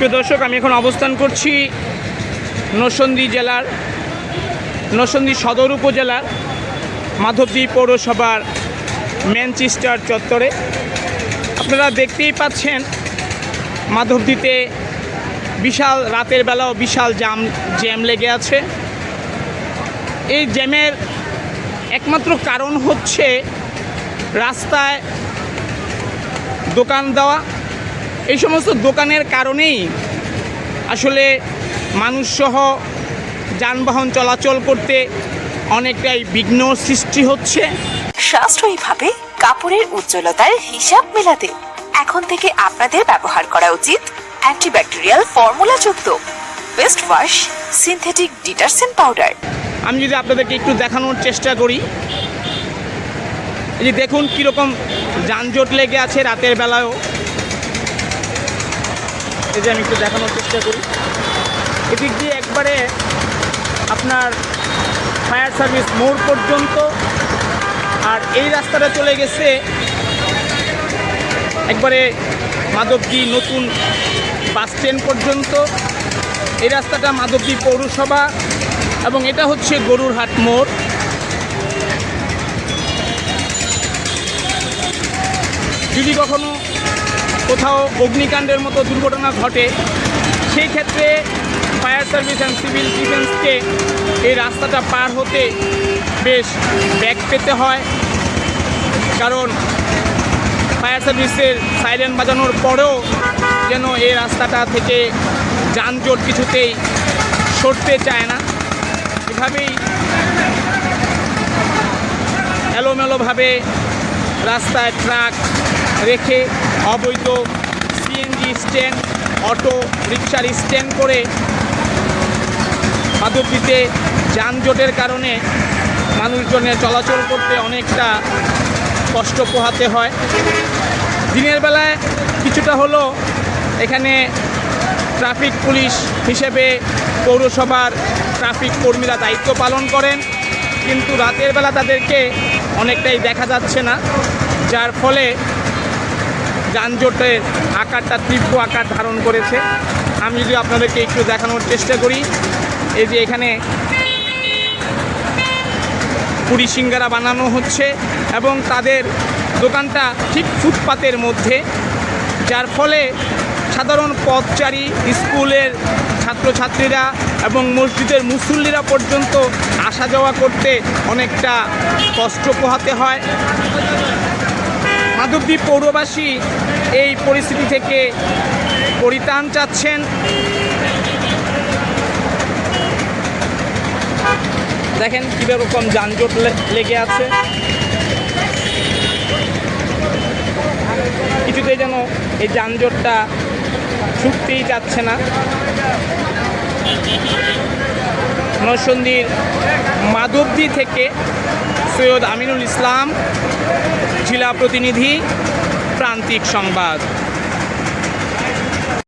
প্রিয় দর্শক, আমি এখন অবস্থান করছি নরসন্দী জেলার নরসন্দী সদর উপজেলার মাধবদী পৌরসভার ম্যানচেস্টার চত্বরে। আপনারা দেখতেই পাচ্ছেন মাধবদীতে বিশাল রাতের বেলাও বিশাল জাম, জ্যাম লেগে আছে। এই জ্যামের একমাত্র কারণ হচ্ছে রাস্তায় দোকান দেওয়া এই সমস্ত দোকানের কারণেই আসলে মানুষসহ যানবাহন চলাচল করতে অনেকটাই বিঘ্ন সৃষ্টি হচ্ছে। সাশ্রয়ীভাবে কাপড়ের উজ্জ্বলতার হিসাব মেলাতে এখন থেকে আপনাদের ব্যবহার করা উচিত antibacterial formula ফর্মুলাযুক্ত best wash synthetic detergent powder আমি যদি আপনাদেরকে একটু দেখানোর চেষ্টা করি। এই যে দেখুন কীরকম যানজট লেগে আছে রাতের বেলায়ও। যে আমি একটু দেখানোর চেষ্টা করি। এদিক দিয়ে একবারে আপনার ফায়ার সার্ভিস মোড় পর্যন্ত। আর এই রাস্তাটা চলে গেছে একবারে মাধবদী নতুন বাস স্ট্যান্ড পর্যন্ত। এই রাস্তাটা মাধবদী পৌরসভা এবং এটা হচ্ছে গরুরহাট মোড়। যদি কখনো কোথাও অগ্নিকাণ্ডের মতো দুর্ঘটনা ঘটে, সেই ক্ষেত্রে ফায়ার সার্ভিস অ্যান্ড সিভিল ডিফেন্সকে এই রাস্তাটা পার হতে বেশ ব্যাগ পেতে হয়। কারণ ফায়ার সার্ভিসের সাইরেন বাজানোর পরেও যেন এই রাস্তাটা থেকে যানজট কিছুতেই সরতে চায় না। এভাবেই এলোমেলোভাবে রাস্তায় ট্রাক রেখে অবৈধ সিএনজি স্ট্যান্ড, অটো রিক্সার স্ট্যান্ড করে মাধবদীতে যানজটের কারণে মানুষজনের চলাচল করতে অনেকটা কষ্ট পোহাতে হয়। দিনের বেলায় কিছুটা হলো এখানে ট্রাফিক পুলিশ হিসেবে পৌরসভার ট্রাফিক কর্মীরা দায়িত্ব পালন করেন, কিন্তু রাতের বেলা তাদেরকে অনেকটাই দেখা যাচ্ছে না, যার ফলে যানজটের আকারটা তীব্র আকার ধারণ করেছে। আমি যদি আপনাদেরকে একটু দেখানোর চেষ্টা করি, এই যে এখানে পুরি সিঙ্গারা বানানো হচ্ছে এবং তাদের দোকানটা ঠিক ফুটপাতের মধ্যে, যার ফলে সাধারণ পথচারী, স্কুলের ছাত্রছাত্রীরা এবং মসজিদের মুসল্লিরা পর্যন্ত আসা যাওয়া করতে অনেকটা কষ্ট পোহাতে হয়। মাধবদ্বীপ পৌরবাসী এই পরিস্থিতি থেকে পরিত্রাণ চাচ্ছেন। দেখেন কীরকম যানজট লে- লেগে আছে। কিছুতে যেন এই যানজটটা ছুটতেই যাচ্ছে না। নরসন্দির মাধবদী থেকে সৈয়দ আমিনুল ইসলাম জেলা প্রতিনিধি প্রান্তিক সংবাদ।